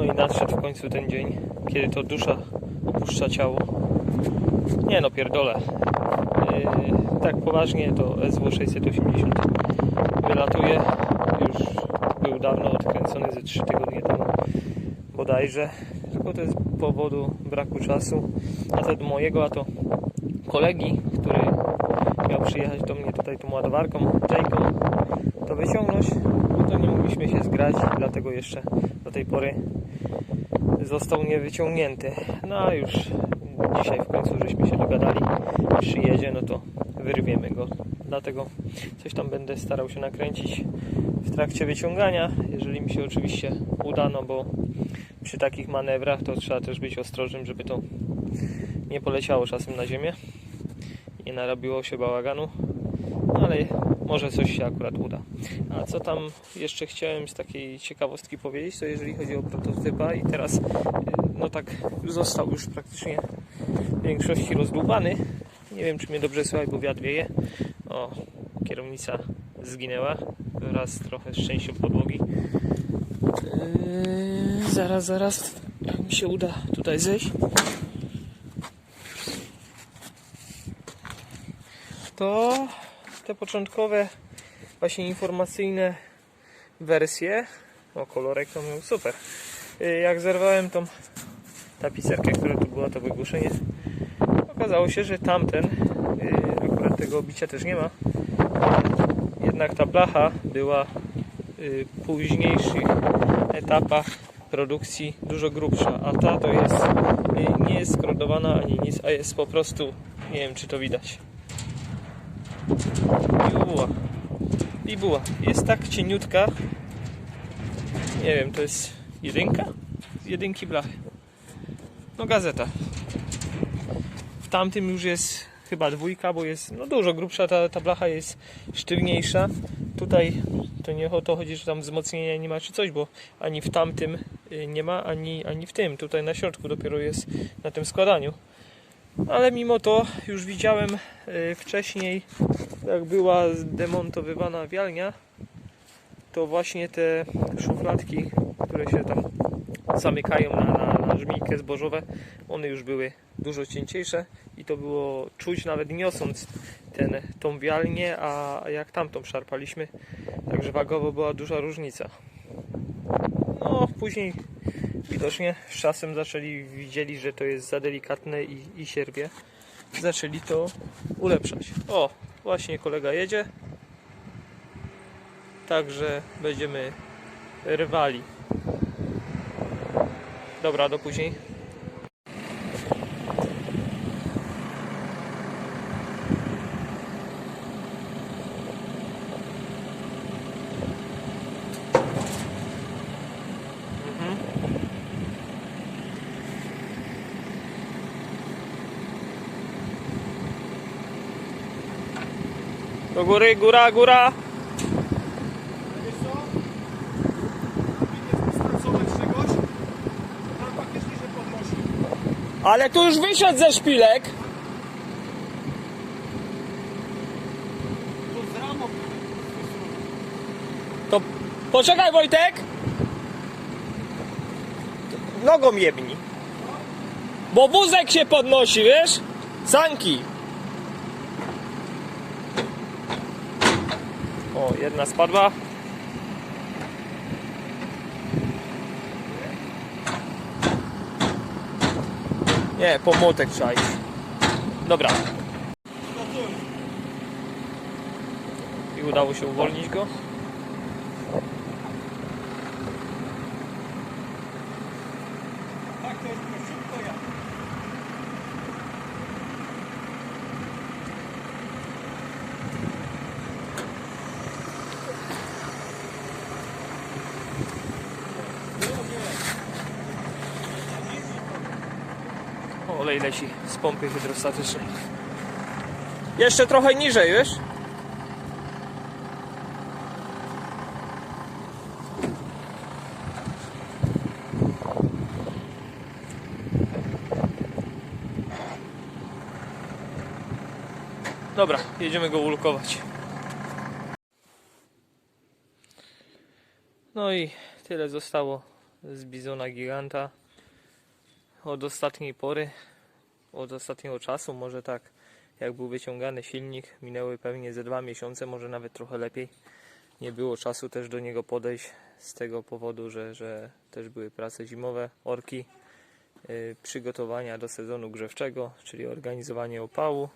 No i nadszedł w końcu ten dzień, kiedy to dusza opuszcza ciało. Nie no, pierdolę. Yy, tak poważnie to SW 680 wylatuje. Już był dawno odkręcony ze 3 tygodnie temu bodajże. Tylko to jest z powodu braku czasu. A to mojego, a to kolegi, który miał przyjechać do mnie tutaj tą ładowarką, Jake'ą, to wyciągnąć, no to nie mogliśmy się zgrać, dlatego jeszcze do tej pory został niewyciągnięty. No a już dzisiaj w końcu żeśmy się dogadali, przyjedzie, no to wyrwiemy go. Dlatego coś tam będę starał się nakręcić w trakcie wyciągania, jeżeli mi się oczywiście uda, no bo przy takich manewrach to trzeba też być ostrożnym, żeby to nie poleciało czasem na ziemię nie narobiło się bałaganu, no ale może coś się akurat uda. A co tam jeszcze chciałem z takiej ciekawostki powiedzieć, to jeżeli chodzi o prototypa i teraz y, no tak został już praktycznie w większości rozdłubany. Nie wiem czy mnie dobrze słychać, bo wiatr wieje. O, kierownica zginęła wraz trochę z częścią podłogi. Yy, zaraz, zaraz, jak mi się uda tutaj zejść. to te początkowe właśnie informacyjne wersje. O kolorek to był super. Y, jak zerwałem tą tapicerkę, która tu była to wygłuszenie. Okazało się, że tamten y, akurat tego obicia też nie ma. Jednak ta blacha była y, w późniejszych etapach produkcji dużo grubsza, a ta to jest nie jest skrodowana ani nic, a jest po prostu nie wiem czy to widać Bibuła. Bibuła. Jest tak cieniutka. Nie wiem, to jest jedynka? Z jedynki blachy. No gazeta. W tamtym już jest chyba dwójka, bo jest no dużo grubsza, ta, ta blacha jest sztywniejsza. Tutaj to nie o to chodzi, że tam wzmocnienia nie ma czy coś, bo ani w tamtym y, nie ma, ani, ani w tym. Tutaj na środku dopiero jest na tym składaniu. Ale mimo to już widziałem y, wcześniej, jak była demontowywana wialnia, to właśnie te szufladki, które się tam zamykają na, na, na żmijkę zbożowe, one już były dużo cięciejsze i to było czuć nawet niosąc ten, tą wialnię, a jak tamtą szarpaliśmy, także wagowo była duża różnica. No, później widocznie z czasem zaczęli, widzieli, że to jest za delikatne i, i sierpie. Zaczęli to ulepszać. O, właśnie kolega jedzie. Także będziemy rwali. Dobra, do później. Do góry, góra, góra. Ale tu już wysiadł ze szpilek. To z ramą. To poczekaj Wojtek. Nogą jebni. Bo wózek się podnosi, wiesz? Sanki. O, jedna spadła. Nie, po młotek trzeba iść. Dobra. I udało się uwolnić go. Olej leci z pompy hydrostatycznej. Jeszcze trochę niżej, wiesz? Dobra, jedziemy go ulkować. No i tyle zostało z Bizona Giganta od ostatniej pory, od ostatniego czasu, może tak jak był wyciągany silnik, minęły pewnie ze dwa miesiące, może nawet trochę lepiej. Nie było czasu też do niego podejść z tego powodu, że, że też były prace zimowe, orki, yy, przygotowania do sezonu grzewczego, czyli organizowanie opału.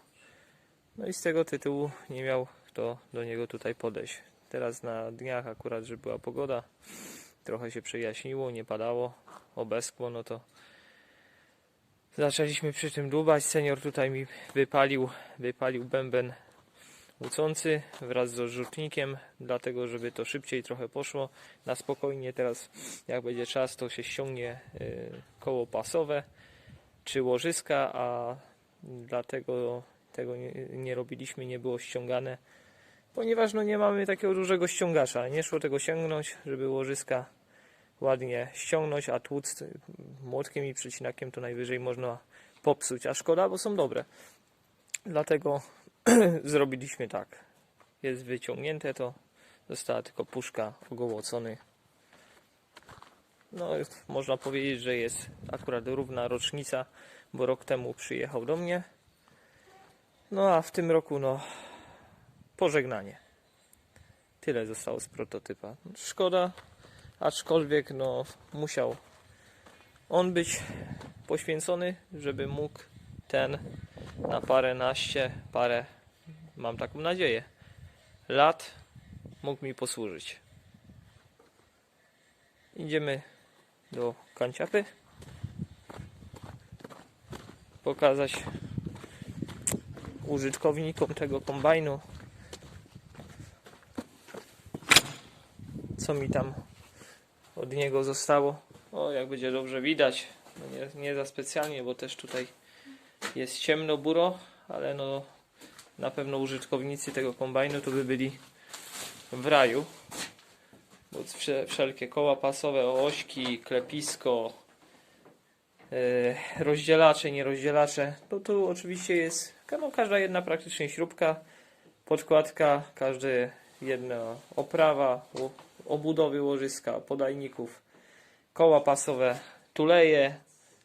No i z tego tytułu nie miał kto do niego tutaj podejść. Teraz na dniach akurat, że była pogoda, trochę się przejaśniło, nie padało, obeschło, no to zaczęliśmy przy tym dłubać. Senior tutaj mi wypalił, wypalił bęben łucący wraz z rzutnikiem, dlatego żeby to szybciej trochę poszło. Na spokojnie teraz, jak będzie czas, to się ściągnie y, koło pasowe czy łożyska, a dlatego tego nie, nie robiliśmy, nie było ściągane, ponieważ no nie mamy takiego dużego ściągacza. Nie szło tego sięgnąć, żeby łożyska ładnie ściągnąć, a tłuc młotkiem i przecinakiem to najwyżej można popsuć, a szkoda, bo są dobre. Dlatego zrobiliśmy tak. Jest wyciągnięte to, została tylko puszka ogołocony. No, można powiedzieć, że jest akurat równa rocznica, bo rok temu przyjechał do mnie. No a w tym roku, no, pożegnanie. Tyle zostało z prototypa. Szkoda, aczkolwiek, no, musiał on być poświęcony, żeby mógł ten na parę naście, parę, mam taką nadzieję, lat mógł mi posłużyć. Idziemy do kanciapy. Pokazać użytkownikom tego kombajnu co mi tam od niego zostało. O, jak będzie dobrze widać. No nie, nie za specjalnie, bo też tutaj jest ciemno buro, ale no na pewno użytkownicy tego kombajnu to by byli w raju. Bo wsze- wszelkie koła pasowe, ośki, klepisko, e, rozdzielacze, nierozdzielacze. No tu oczywiście jest no, każda jedna praktycznie śrubka, podkładka, każda jedna oprawa, obudowy łożyska, podajników, koła pasowe, tuleje,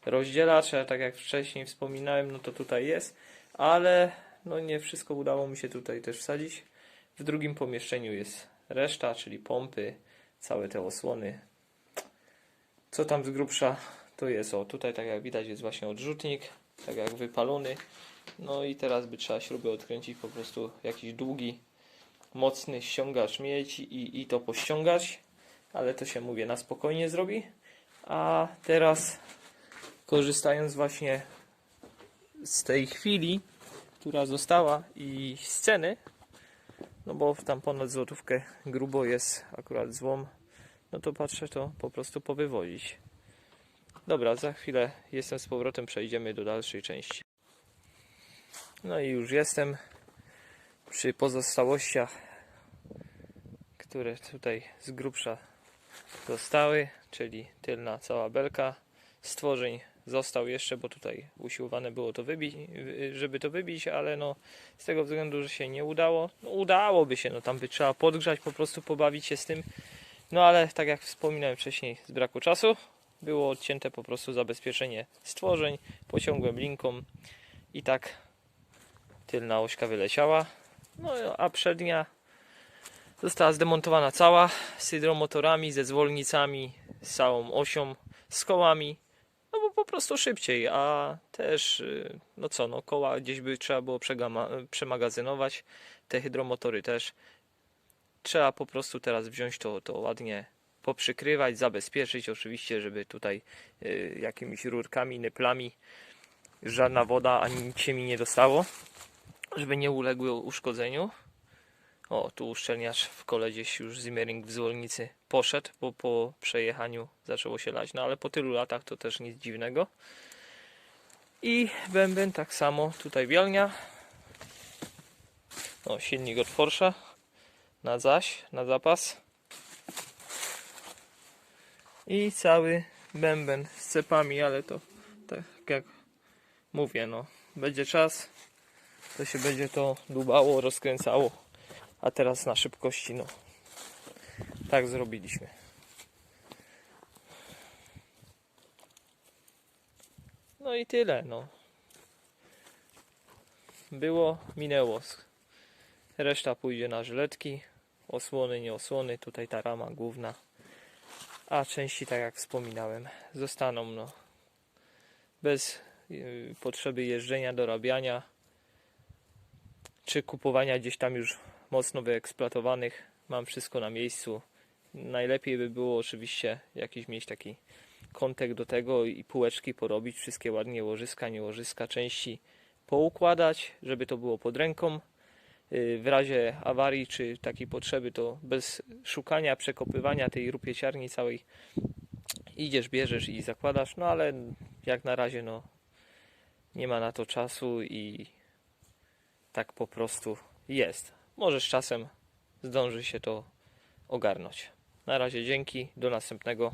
rozdzielacze, tak jak wcześniej wspominałem, no to tutaj jest, ale no nie wszystko udało mi się tutaj też wsadzić. W drugim pomieszczeniu jest reszta, czyli pompy, całe te osłony. Co tam z grubsza to jest, o tutaj tak jak widać jest właśnie odrzutnik, tak jak wypalony. No i teraz by trzeba śrubę odkręcić, po prostu jakiś długi, mocny ściągacz mieć i, i to pościągać, ale to się mówię na spokojnie zrobi. A teraz korzystając właśnie z tej chwili, która została i sceny, no bo tam ponad złotówkę grubo jest akurat złom, no to patrzę to po prostu powywozić. Dobra, za chwilę jestem z powrotem, przejdziemy do dalszej części. No i już jestem przy pozostałościach, które tutaj z grubsza zostały, czyli tylna cała belka stworzeń został jeszcze, bo tutaj usiłowane było to wybić, żeby to wybić, ale no z tego względu, że się nie udało, no udałoby się, no tam by trzeba podgrzać, po prostu pobawić się z tym, no ale tak jak wspominałem wcześniej, z braku czasu było odcięte po prostu zabezpieczenie stworzeń, pociągłem linką i tak tylna ośka wyleciała, no a przednia została zdemontowana cała z hydromotorami, ze zwolnicami, z całą osią, z kołami, no bo po prostu szybciej, a też, y, no co, no koła gdzieś by trzeba było przemagazynować, te hydromotory też. Trzeba po prostu teraz wziąć to, to ładnie poprzykrywać, zabezpieczyć oczywiście, żeby tutaj y, jakimiś rurkami, nyplami żadna woda ani nic się mi nie dostało, żeby nie uległy uszkodzeniu. O, tu uszczelniacz w kole gdzieś już Zimmering w zwolnicy poszedł, bo po przejechaniu zaczęło się lać. No ale po tylu latach to też nic dziwnego. I bęben tak samo, tutaj wielnia. O, silnik od Porsche na zaś, na zapas. I cały bęben z cepami, ale to tak jak mówię, no będzie czas, to się będzie to dubało, rozkręcało. A teraz na szybkości, no. Tak zrobiliśmy. No i tyle, no. Było, minęło. Reszta pójdzie na żyletki. Osłony, nie osłony. Tutaj ta rama główna. A części, tak jak wspominałem, zostaną, no. Bez y, potrzeby jeżdżenia, dorabiania. Czy kupowania gdzieś tam już mocno wyeksploatowanych. Mam wszystko na miejscu. Najlepiej by było oczywiście jakiś mieć taki kątek do tego i półeczki porobić, wszystkie ładnie łożyska, nie łożyska, części poukładać, żeby to było pod ręką. Yy, W razie awarii czy takiej potrzeby, to bez szukania, przekopywania tej rupieciarni całej idziesz, bierzesz i zakładasz, no ale jak na razie no nie ma na to czasu i tak po prostu jest. Może z czasem zdąży się to ogarnąć. Na razie dzięki, do następnego.